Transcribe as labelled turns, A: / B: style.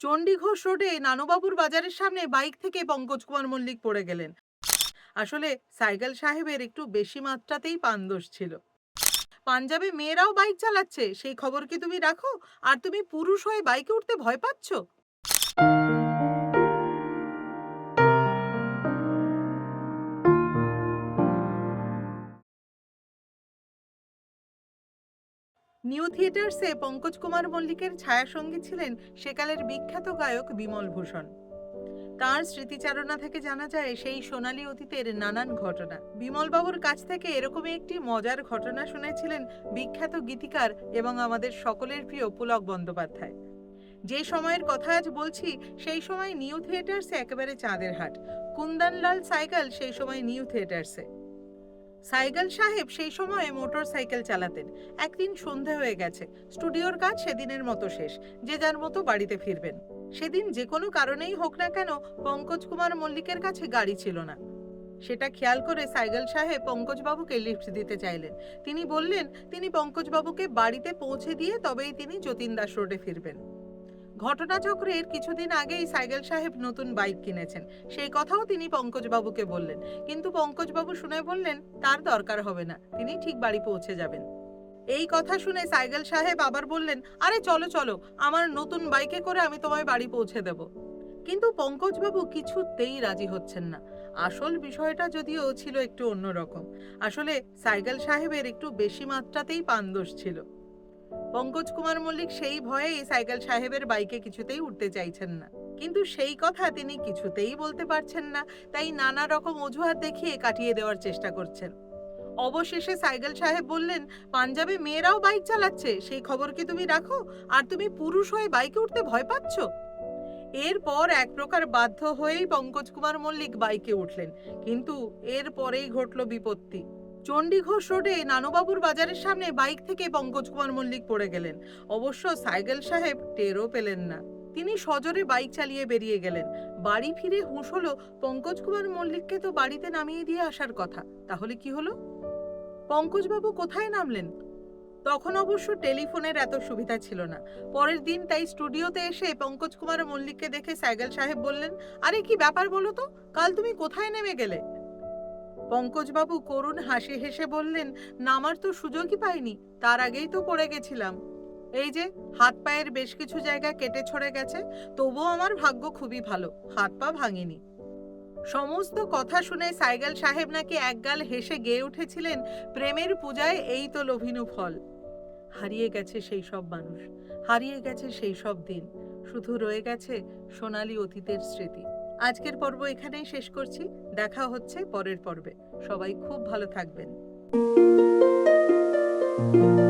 A: চণ্ডীঘোষ রোডে নানুবাবুর বাজারের সামনে বাইক থেকে পঙ্কজ কুমার মল্লিক পড়ে গেলেন। আসলে সাইকেল সাহেবের একটু বেশি মাত্রাতেই পানদোষ ছিল। পাঞ্জাবে মেয়েরাও বাইক চালাচ্ছে, সেই খবর কি তুমি রাখো? আর তুমি পুরুষ হয়ে বাইকে উঠতে ভয় পাচ্ছ? নিউ থিয়েটার্সে পঙ্কজ কুমার মল্লিকের ছায়াসঙ্গী ছিলেন সেকালের বিখ্যাত গায়ক বিমল ভূষণ। তার স্মৃতিচারণা থেকে জানা যায় সেই সোনালী অতীতের নানান ঘটনা। বিমলবাবুর কাছ থেকে এরকমই একটি মজার ঘটনা শুনেছিলেন বিখ্যাত গীতিকার এবং আমাদের সকলের প্রিয় পুলক বন্দ্যোপাধ্যায়। যে সময়ের কথা আজ বলছি, সেই সময় নিউ থিয়েটার্সে একেবারে চাঁদের হাট। কুন্দনলাল সাইকেল সেই সময় নিউ থিয়েটার্সে। সাইকেল সাহেব সেই সময়ে মোটর সাইকেল চালাতেন। একদিন সন্ধে হয়ে গেছে। স্টুডিওর কাজ সেদিনের মতো শেষ। যে যার মতো বাড়িতে ফিরবেন। সেদিন যে কোনো কারণেই হোক না কেন পঙ্কজ কুমার মল্লিকের কাছে গাড়ি ছিল না। সেটা খেয়াল করে সাইকেল সাহেব পঙ্কজবাবুকে লিফট দিতে চাইলেন। তিনি বললেন, তিনি পঙ্কজবাবুকে বাড়িতে পৌঁছে দিয়ে তবেই তিনি যতীন দাস রোডে ফিরবেন। ঘটনাচক্রের কিছুদিন আগেই সাইকেল সাহেব নতুন বাইক কিনেছেন। সেই কথাও তিনি পঙ্কজবাবুকে বললেন। কিন্তু পঙ্কজবাবু শুনে বললেন, তার দরকার হবে না, তিনি ঠিক বাড়ি পৌঁছে যাবেন। এই কথা শুনে সাইকেল সাহেব আবার বললেন, আরে চলো চলো, আমার নতুন বাইকে করে আমি তোমায় বাড়ি পৌঁছে দেব। কিন্তু পঙ্কজবাবু কিছুতেই রাজি হচ্ছেন না। আসল বিষয়টা যদিও ছিল একটু অন্যরকম। আসলে সাইকেল সাহেবের একটু বেশি মাত্রাতেই পানদোষ ছিল। পঙ্কজ কুমার মল্লিক সেই ভয়েই সাইকেল সাহেবের বাইকে কিছুতেই উঠতে চাইছেন না। কিন্তু সেই কথা তিনি কিছুতেই বলতে পারছেন না, তাই নানা রকম অজুহাত দেখিয়ে কাটিয়ে দেওয়ার চেষ্টা করছেন। অবশেষে সাইকেল সাহেব বললেন, পাঞ্জাবে মেয়েরাও বাইক চালাচ্ছে, সেই খবর কি তুমি রাখো? আর তুমি পুরুষ হয়ে বাইকে উঠতে ভয় পাচ্ছ? এরপর এক প্রকার বাধ্য হয়েই পঙ্কজ কুমার মল্লিক বাইকে উঠলেন। কিন্তু এর পরেই ঘটল বিপত্তি। চণ্ডীঘোষ রোডে নানুবাবুর বাজারের সামনে বাইক থেকে পঙ্কজ কুমার মল্লিক পড়ে গেলেন। অবশ্য সাইকেল সাহেব টেরও পেলেন না। তিনি সজোরে বাইক চালিয়ে বেরিয়ে গেলেন। বাড়ি ফিরে হুঁশ হলো পঙ্কজ কুমার মল্লিককে তো বাড়িতে নামিয়ে দিয়ে আসার কথা, তাহলে কি হলো? পঙ্কজবাবু কোথায় নামলেন? তখন অবশ্য টেলিফোনের এত সুবিধা ছিল না। পরের দিন তাই স্টুডিওতে এসে পঙ্কজ কুমার মল্লিককে দেখে সাইকেল সাহেব বললেন, আরে, কি ব্যাপার বলো তো? কাল তুমি কোথায় নেমে গেলে? পঙ্কজবাবু করুণ হাসি হেসে বললেন, নামার তো সুযোগই পাইনি, তার আগেই তো পড়ে গেছিলাম। এই যে, হাত পায়ের বেশ কিছু জায়গা কেটে ছড়ে গেছে, তবুও আমার ভাগ্য খুবই ভালো, হাত পা ভাঙেনি। সমস্ত কথা শুনে সাইগাল সাহেব নাকি একগাল হেসে গেয়ে উঠেছিলেন, প্রেমের পূজায় এই তো লোভিনু ফল। হারিয়ে গেছে সেই সব মানুষ, হারিয়ে গেছে সেই সব দিন, শুধু রয়ে গেছে সোনালী অতীতের স্মৃতি। আজকের পর্ব এখানেই শেষ করছি। দেখা হচ্ছে পরের পর্বে। সবাই খুব ভালো থাকবেন। thank you